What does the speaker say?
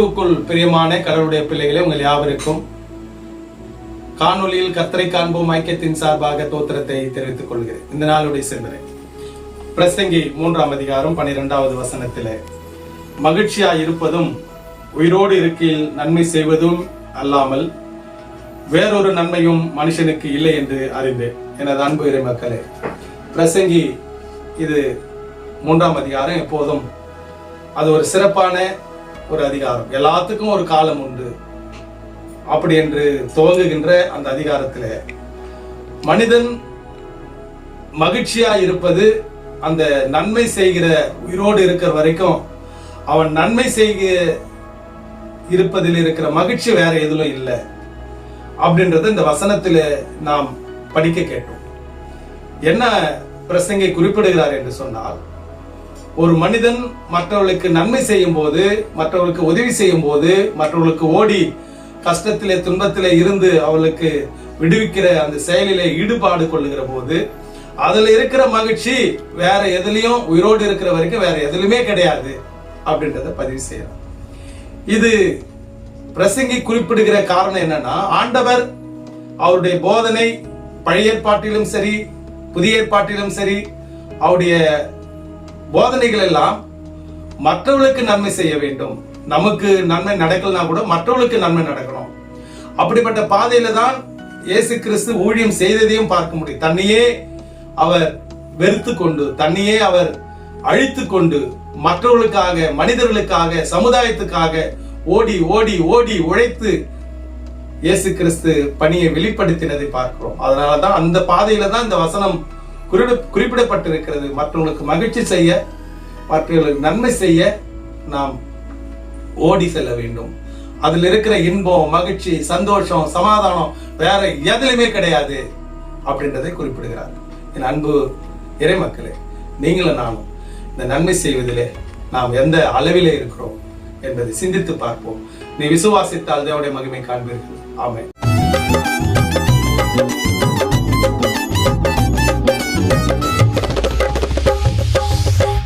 கிறிஸ்துவுக்குள் பிரியமான கடவுளுடைய பிள்ளைகளே உங்கள் யாவருக்கும் காணொலியில் கத்தரை காண்போம் ஐக்கியத்தின் சார்பாக தோத்திரத்தை தெரிவித்துக் கொள்கிறேன். இந்த நாளுடைய சிந்தனை. பிரசங்கி மூன்றாம் அதிகாரம் பனிரெண்டாவது வசனத்திலே மகிழ்ச்சியா இருப்பதும் உயிரோடு இருக்கையில் நன்மை செய்வதும் அல்லாமல் வேறொரு நன்மையும் மனுஷனுக்கு இல்லை என்று அறிந்தேன். எனது அன்பு இறை மக்களே பிரசங்கி இது மூன்றாம் அதிகாரம் எப்போதும் அது ஒரு சிறப்பான ஒரு அதிகாரம். எல்லாத்துக்கும் ஒரு காலம் உண்டு. அப்படி என்று துவங்குகின்ற அந்த அதிகாரத்தில் மனிதன் மகிழ்ச்சியா இருப்பது அந்த நன்மை செய்கிற உயிரோடு இருக்கிற வரைக்கும் அவன் நன்மை செய்க இருப்பதில் இருக்கிற மகிழ்ச்சி வேற எதுலும் இல்லை அப்படின்றது இந்த வசனத்தில் நாம் படிக்க கேட்டோம். என்ன பிரசங்கை குறிப்பிடுகிறார் என்று சொன்னால் ஒரு மனிதன் மற்றவர்களுக்கு நன்மை செய்யும் போது மற்றவர்களுக்கு உதவி செய்யும் போது மற்றவர்களுக்கு ஓடி கஷ்டத்திலே துன்பத்திலே இருந்து அவளுக்கு விடுவிக்கிற அந்த செயலிலே ஈடுபாடு கொள்ளுகிற போது அதுல இருக்கிற மகிழ்ச்சி வேற எதுலயும் உயிரோடு இருக்கிற வரைக்கும் வேற எதுலயுமே கிடையாது அப்படின்றத பதிவு செய்யறோம் இது பிரசங்கி குறிப்பிடுகிற காரணம் என்னன்னா ஆண்டவர் அவருடைய போதனை பழைய ஏற்பாட்டிலும் சரி புதிய ஏற்பாட்டிலும் சரி அவருடைய போதனைகள் எல்லாம் மற்றவர்களுக்கு நன்மை செய்ய வேண்டும். நமக்கு நன்மை நடக்கலனா கூட மற்றவர்களுக்கு நன்மை நடக்கணும். அப்படிப்பட்ட பாதையில தான் இயேசு கிறிஸ்து ஊழியம் செய்ததையும் பார்க்க முடியும். தன்னையே அவர் வெறுத்து கொண்டு தன்னையே அவர் அழித்து கொண்டு மற்றவர்களுக்காக மனிதர்களுக்காக சமுதாயத்துக்காக ஓடி ஓடி ஓடி உழைத்து இயேசு கிறிஸ்து பணியை வெளிப்படுத்தினதை பார்க்கிறோம். அதனாலதான் அந்த பாதையில தான் இந்த வசனம் குறிப்பிட- குறிப்பிடப்பட்டிருக்கிறது. மற்றவங்களுக்கு மகிழ்ச்சி செய்ய மற்றவர்களுக்கு நன்மை செய்ய நாம் ஓடி செல்ல வேண்டும். அதில் இருக்கிற இன்பம் மகிழ்ச்சி சந்தோஷம் சமாதானம் வேற எதுலையுமே கிடையாது அப்படின்றதை குறிப்பிடுகிறார். என் அன்பு இறைமக்களே நீங்களும் நானும் இந்த நன்மை செய்வதிலே நாம் எந்த அளவிலே இருக்கிறோம் என்பதை சிந்தித்து பார்ப்போம். நீ விசுவாசித்தால் தேவடைய மகிமை காண்பீர்கள். ஆமை